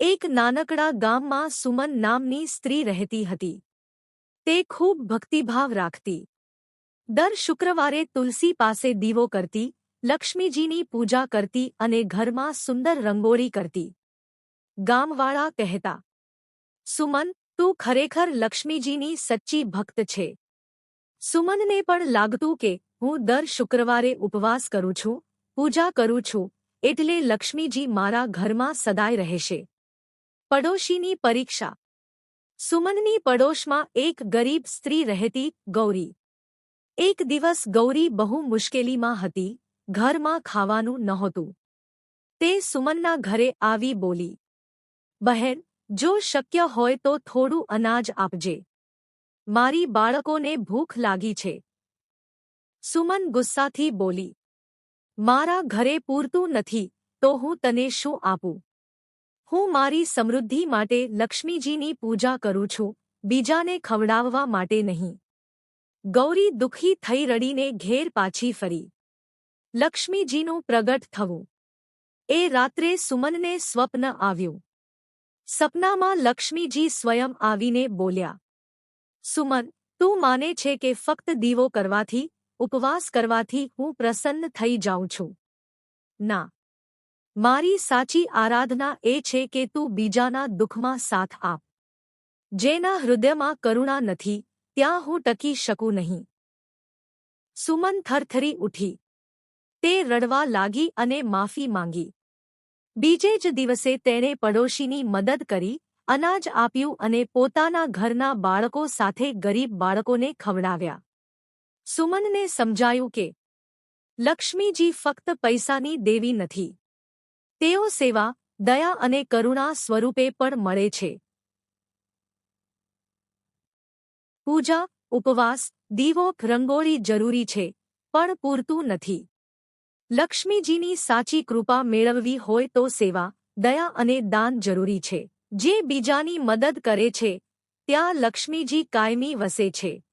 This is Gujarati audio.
એક નાનકડા ગામમાં સુમન નામની સ્ત્રી રહેતી હતી. તે ખૂબ ભક્તિભાવ રાખતી. દર શુક્રવારે તુલસી પાસે દીવો કરતી, લક્ષ્મીજીની પૂજા કરતી અને ઘરમાં સુંદર રંગોળી કરતી. ગામવાળા કહેતા, સુમન, તું ખરેખર લક્ષ્મીજીની સચ્ચી ભક્ત છે. સુમનને પણ લાગતું કે હું દર શુક્રવારે ઉપવાસ કરું છું, પૂજા કરું છું, એટલે લક્ષ્મીજી મારા ઘરમાં સદાય રહેશે. પડોશીની પરીક્ષા. સુમનની પડોશમાં એક ગરીબ સ્ત્રી રહેતી ગૌરી. એક દિવસ ગૌરી બહુ મુશ્કેલીમાં હતી, ઘરમાં ખાવાનું નહોતું. તે સુમનના ઘરે આવી બોલી, બહેન, જો શક્ય હોય તો થોડું અનાજ આપજે. મારી બાળકોને ભૂખ લાગી છે. સુમન ગુસ્સાથી બોલી, મારા ઘરે પૂરતું નથી, તો હું તને શું આપું? હું મારી સમૃદ્ધિ માટે લક્ષ્મીજીની પૂજા કરું છું, બીજાને ખવડાવવા માટે નહીં. ગૌરી દુઃખી થઈ રડીને ઘેર પાછી ફરી. લક્ષ્મીજીનું પ્રગટ થવું. એ રાત્રે સુમનને સ્વપ્ન આવ્યું. સપનામાં લક્ષ્મીજી સ્વયં આવીને બોલ્યા, સુમન, તું માને છે કે ફક્ત દીવો કરવાથી, ઉપવાસ કરવાથી હું પ્રસન્ન થઈ જાઉં છું. ના મારી સાચી આરાધના એ છે કે તું બીજાના દુઃખમાં સાથ આપ. જેના હૃદયમાં કરુણા નથી, ત્યાં હું ટકી શકું નહીં. સુમન થરથરી ઉઠી. તે રડવા લાગી અને માફી માંગી. બીજે જ દિવસે તેણે પડોશીની મદદ કરી, અનાજ આપ્યું અને પોતાના ઘરના બાળકો સાથે ગરીબ બાળકોને ખવડાવ્યા. સુમનને સમજાયું કે, લક્ષ્મીજી ફક્ત પૈસાની દેવી નથી. તેઓ સેવા, દયા અને કરુણા સ્વરૂપે પણ મળે છે. પૂજા, ઉપવાસ દીવો રંગોળી જરૂરી છે, પણ પૂરતું નથી. લક્ષ્મીજીની સાચી કૃપા મેળવવી હોય તો સેવા, દયા અને દાન જરૂરી છે. જે બીજાની મદદ કરે છે, ત્યાં લક્ષ્મીજી કાયમી વસે છે.